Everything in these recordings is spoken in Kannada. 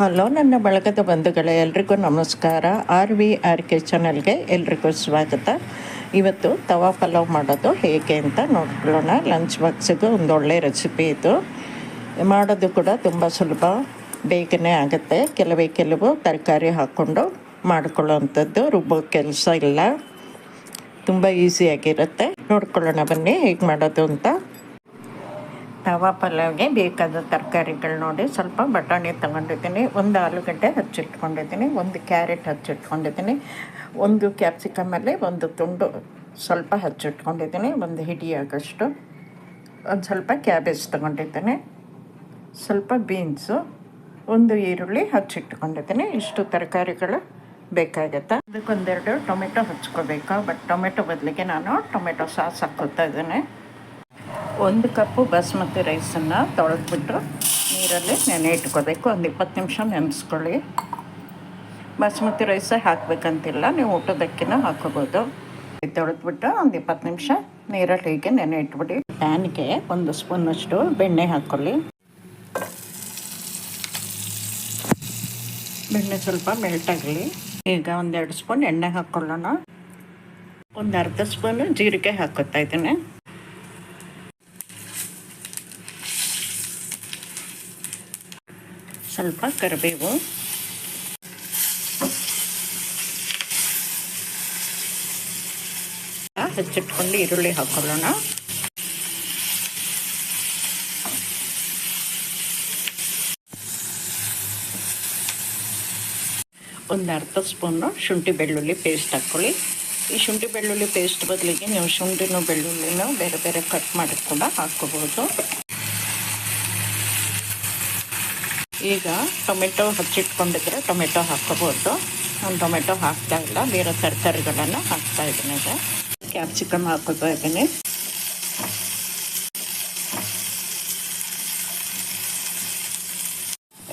ಹಲೋ, ನನ್ನ ಬಳಗದ ಬಂಧುಗಳೇ, ಎಲ್ರಿಗೂ ನಮಸ್ಕಾರ. ಆರ್ ವಿ, ಆರ್ ಕೆ ಚಾನಲ್ಗೆ ಎಲ್ರಿಗೂ ಸ್ವಾಗತ. ಇವತ್ತು ತವಾ ಪಲಾವ್ ಮಾಡೋದು ಹೇಗೆ ಅಂತ ನೋಡ್ಕೊಳ್ಳೋಣ. ಲಂಚ್ ಬಾಕ್ಸಿಗೂ ಒಂದು ಒಳ್ಳೆ ರೆಸಿಪಿ ಇದು. ಮಾಡೋದು ಕೂಡ ತುಂಬ ಸುಲಭ. ಬೇಗನೆ ಆಗುತ್ತೆ. ಕೆಲವೇ ಕೆಲವು ತರಕಾರಿ ಹಾಕ್ಕೊಂಡು ಮಾಡ್ಕೊಳ್ಳೋವಂಥದ್ದು ರುಬ್ಬೋ ಕೆಲಸ ಇಲ್ಲ. ತುಂಬ ಈಸಿಯಾಗಿರುತ್ತೆ. ನೋಡ್ಕೊಳ್ಳೋಣ ಬನ್ನಿ ಹೇಗೆ ಮಾಡೋದು ಅಂತ. ತವಾ ಪಲಾವ್ಗೆ ಬೇಕಾದ ತರಕಾರಿಗಳು ನೋಡಿ. ಸ್ವಲ್ಪ ಬಟಾಣಿ ತಗೊಂಡಿದ್ದೀನಿ. ಒಂದು ಆಲೂಗಡ್ಡೆ ಹಚ್ಚಿಟ್ಕೊಂಡಿದ್ದೀನಿ. ಒಂದು ಕ್ಯಾರೆಟ್ ಹಚ್ಚಿಟ್ಕೊಂಡಿದ್ದೀನಿ. ಒಂದು ಕ್ಯಾಪ್ಸಿಕಮಲ್ಲಿ ಒಂದು ತುಂಡು ಸ್ವಲ್ಪ ಹಚ್ಚಿಟ್ಕೊಂಡಿದ್ದೀನಿ. ಒಂದು ಹಿಡಿಯಾಗಷ್ಟು ಒಂದು ಸ್ವಲ್ಪ ಕ್ಯಾಬೇಜ್ ತಗೊಂಡಿದ್ದೀನಿ. ಸ್ವಲ್ಪ ಬೀನ್ಸು. ಒಂದು ಈರುಳ್ಳಿ ಹಚ್ಚಿಟ್ಕೊಂಡಿದ್ದೀನಿ. ಇಷ್ಟು ತರಕಾರಿಗಳು ಬೇಕಾಗುತ್ತೆ. ಅದಕ್ಕೊಂದೆರಡು ಟೊಮೆಟೊ ಹಚ್ಕೋಬೇಕು. ಬಟ್ ಟೊಮೆಟೊ ಬದಲಿಗೆ ನಾನು ಟೊಮೆಟೊ ಸಾಸ್ ಹಾಕೋತಾ ಇದ್ದೀನಿ. ಒಂದು ಕಪ್ಪು ಬಾಸ್ಮತಿ ರೈಸನ್ನು ತೊಳೆದ್ಬಿಟ್ಟು ನೀರಲ್ಲಿ ನೆನೆ ಇಟ್ಕೋಬೇಕು. ಒಂದು ಇಪ್ಪತ್ತು ನಿಮಿಷ ನೆನೆಸ್ಕೊಳ್ಳಿ. ಬಾಸ್ಮತಿ ರೈಸೇ ಹಾಕಬೇಕಂತಿಲ್ಲ. ನೀವು ಊಟದಕ್ಕಿನ ಹಾಕೋಬೋದು ತೊಳೆದ್ಬಿಟ್ಟು ಒಂದು ಇಪ್ಪತ್ತು ನಿಮಿಷ ನೀರಲ್ಲಿ ಹೀಗೆ ನೆನೆ ಇಟ್ಬಿಡಿ. ಪ್ಯಾನ್ಗೆ ಒಂದು ಸ್ಪೂನಷ್ಟು ಬೆಣ್ಣೆ ಹಾಕ್ಕೊಳ್ಳಿ. ಬೆಣ್ಣೆ ಸ್ವಲ್ಪ ಮೆಲ್ಟಾಗಲಿ ಈಗ ಒಂದೆರಡು ಸ್ಪೂನ್ ಎಣ್ಣೆ ಹಾಕ್ಕೊಳ್ಳೋಣ. ಒಂದು ಅರ್ಧ ಸ್ಪೂನು ಜೀರಿಗೆ ಹಾಕೋತಾ ಇದ್ದೀನಿ. ಸ್ವಲ್ಪ ಕರಿಬೇವು. ಹೆಚ್ಚಿಟ್ಕೊಂಡು ಈರುಳ್ಳಿ ಹಾಕೊಳ್ಳೋಣ. ಒಂದು ಅರ್ಧ ಸ್ಪೂನು ಶುಂಠಿ ಬೆಳ್ಳುಳ್ಳಿ ಪೇಸ್ಟ್ ಹಾಕ್ಕೊಳ್ಳಿ ಈ ಶುಂಠಿ ಬೆಳ್ಳುಳ್ಳಿ ಪೇಸ್ಟ್ ಬದಲಿಗೆ ನೀವು ಶುಂಠಿನೂ ಬೆಳ್ಳುಳ್ಳಿನೂ ಬೇರೆ ಬೇರೆ ಕಟ್ ಮಾಡಿ ಕೂಡ ಹಾಕ್ಕೋಬೋದು. ಈಗ ಟೊಮೆಟೊ ಹಚ್ಚಿಟ್ಕೊಂಡಿದ್ರೆ ಟೊಮೆಟೊ ಹಾಕೋಬಹುದು ನಾನು ಟೊಮೆಟೊ ಹಾಕ್ತಾ ಇಲ್ಲ, ಬೇರೆ ತರಕಾರಿಗಳನ್ನು ಹಾಕ್ತಾ ಇದ್ದೀನಿ ಈಗ. ಕ್ಯಾಪ್ಸಿಕಮ್ ಹಾಕೋತಾ ಇದ್ದೀನಿ.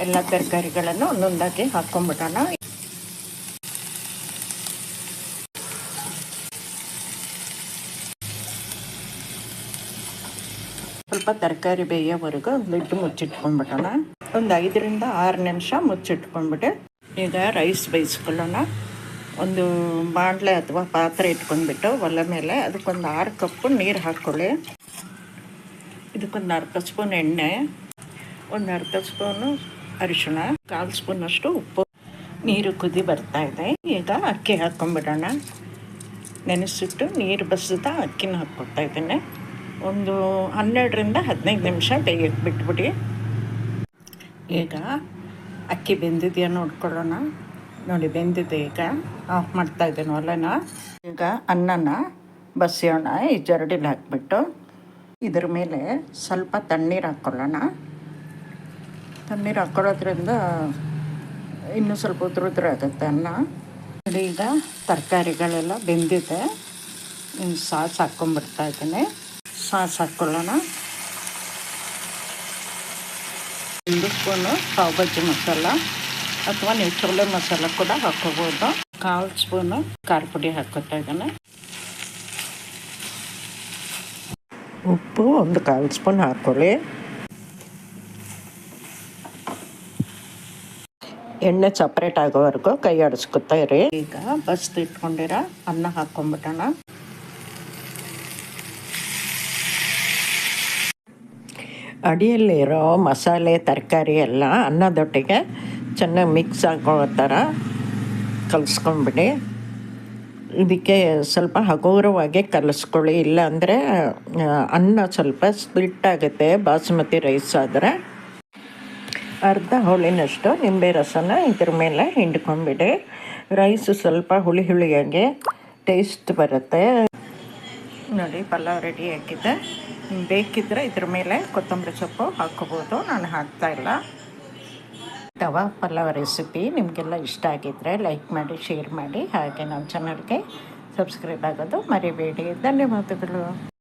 ಎಲ್ಲ ತರಕಾರಿಗಳನ್ನು ಒಂದೊಂದಾಗಿ ಹಾಕ್ಕೊಂಬಿಡೋಣ ಸ್ವಲ್ಪ ತರಕಾರಿ ಬೇಯೋವರೆಗೂ ಲಿಡ್ ಮುಚ್ಚಿಟ್ಕೊಂಡ್ಬಿಡೋಣ. ಒಂದು ಐದರಿಂದ ಆರು ನಿಮಿಷ ಮುಚ್ಚಿಟ್ಕೊಂಡ್ಬಿಟ್ಟು. ಈಗ ರೈಸ್ ಬೇಯಿಸ್ಕೊಳ್ಳೋಣ. ಒಂದು ಬಾಣಲೆ ಅಥವಾ ಪಾತ್ರೆ ಇಟ್ಕೊಂಡ್ಬಿಟ್ಟು ಒಲೆ ಮೇಲೆ ಅದಕ್ಕೊಂದು ಆರು ಕಪ್ಪು ನೀರು ಹಾಕ್ಕೊಳ್ಳಿ. ಇದಕ್ಕೊಂದು ಅರ್ಧ ಸ್ಪೂನ್ ಎಣ್ಣೆ, ಒಂದು ಅರ್ಧ ಸ್ಪೂನು ಅರಿಶಿಣ, ಕಾಲು ಸ್ಪೂನಷ್ಟು ಉಪ್ಪು. ನೀರು ಕುದಿ ಬರ್ತಾ ಇದೆ. ಈಗ ಅಕ್ಕಿ ಹಾಕ್ಕೊಂಬಿಡೋಣ ನೆನೆಸಿಟ್ಟು ನೀರು ಬಸಿದ ಅಕ್ಕಿನ ಹಾಕ್ಕೊತಾ ಇದ್ದೀನಿ. ಒಂದು ಹನ್ನೆರಡರಿಂದ ಹದಿನೈದು ನಿಮಿಷ ಬೇಯಕ್ಕೆ ಬಿಟ್ಬಿಡಿ. ಈಗ ಅಕ್ಕಿ ಬೆಂದಿದೆಯಾ ನೋಡ್ಕೊಳ್ಳೋಣ. ನೋಡಿ, ಬೆಂದಿದೆ ಈಗ. ಆಫ್ ಮಾಡ್ತಾ ಇದ್ದೇನೆ ಒಲೆನ. ಈಗ ಅನ್ನನ ಬಸಿಯೋಣ ಈ ಜರಡಿಲಿ ಹಾಕ್ಬಿಟ್ಟು ಇದ್ರ ಮೇಲೆ ಸ್ವಲ್ಪ ತಣ್ಣೀರು ಹಾಕ್ಕೊಳ್ಳೋಣ. ತಣ್ಣೀರು ಹಾಕ್ಕೊಳ್ಳೋದ್ರಿಂದ ಇನ್ನೂ ಸ್ವಲ್ಪ ಉದ್ರ ಉದ್ರ ಆಗುತ್ತೆ ಅನ್ನ. ಈಗ ತರಕಾರಿಗಳೆಲ್ಲ ಬೆಂದಿದೆ. ಸಾಸ್ ಹಾಕ್ಕೊಂಬಿಡ್ತಾ ಇದ್ದೀನಿ. ಸಾಸ್ ಹಾಕ್ಕೊಳ್ಳೋಣ. ಒಂದು ಸ್ಪೂನು ಪಾವ್ ಬಜ್ಜಿ ಮಸಾಲ ಅಥವಾ ನೀವು ಮಸಾಲ ಕೂಡ ಹಾಕೋಬೋದು. ಕಾಲು ಸ್ಪೂನು ಖಾರ ಪುಡಿ ಹಾಕೋತಾ ಇದ್ದಾನೆ. ಉಪ್ಪು ಒಂದು ಕಾಲು ಸ್ಪೂನ್ ಹಾಕ್ಕೊಳ್ಳಿ ಎಣ್ಣೆ ಸಪ್ರೇಟ್ ಆಗೋವರೆಗೂ ಕೈ ಆಡಿಸ್ಕೊತಾ ಇರಿ. ಈಗ ಬಸ್ದು ಇಟ್ಕೊಂಡಿರ, ಅನ್ನ ಹಾಕ್ಕೊಂಬಿಟ್ಟೋಣ ಅಡಿಯಲ್ಲಿರೋ ಮಸಾಲೆ, ತರಕಾರಿ ಎಲ್ಲ ಅನ್ನದೊಟ್ಟಿಗೆ ಚೆನ್ನಾಗಿ ಮಿಕ್ಸ್ ಹಾಕೋ ಥರ ಕಲಿಸ್ಕೊಂಬಿಡಿ ಇದಕ್ಕೆ ಸ್ವಲ್ಪ ಹಗುರವಾಗಿ ಕಲಿಸ್ಕೊಳ್ಳಿ. ಇಲ್ಲಾಂದರೆ ಅನ್ನ ಸ್ವಲ್ಪ ಸ್ಪ್ಲಿಟ್ ಆಗುತ್ತೆ ಬಾಸುಮತಿ ರೈಸ್ ಆದರೆ. ಅರ್ಧ ಹೋಳಿನಷ್ಟು ನಿಂಬೆ ರಸನ ಇದ್ರ ಮೇಲೆ ಹಿಂಡ್ಕೊಂಬಿಡಿ ರೈಸು ಸ್ವಲ್ಪ ಹುಳಿ ಹುಳಿಯಾಗಿ ಟೇಸ್ಟ್ ಬರುತ್ತೆ. ನೋಡಿ, ಪಲಾವ್ ರೆಡಿ ಆಗಿದೆ ಬೇಕಿದ್ದರೆ ಇದ್ರ ಮೇಲೆ ಕೊತ್ತಂಬರಿ ಸೊಪ್ಪು ಹಾಕೋಬೋದು ನಾನು ಹಾಕ್ತಾ ಇಲ್ಲ. ತವಾ ಪಲಾವ್ ರೆಸಿಪಿ ನಿಮಗೆಲ್ಲ ಇಷ್ಟ ಆಗಿದ್ದರೆ ಲೈಕ್ ಮಾಡಿ ಶೇರ್ ಮಾಡಿ. ಹಾಗೆ ನಮ್ಮ ಚಾನಲ್ಗೆ ಸಬ್ಸ್ಕ್ರೈಬ್ ಆಗೋದು ಮರಿಬೇಡಿ. ಧನ್ಯವಾದಗಳು.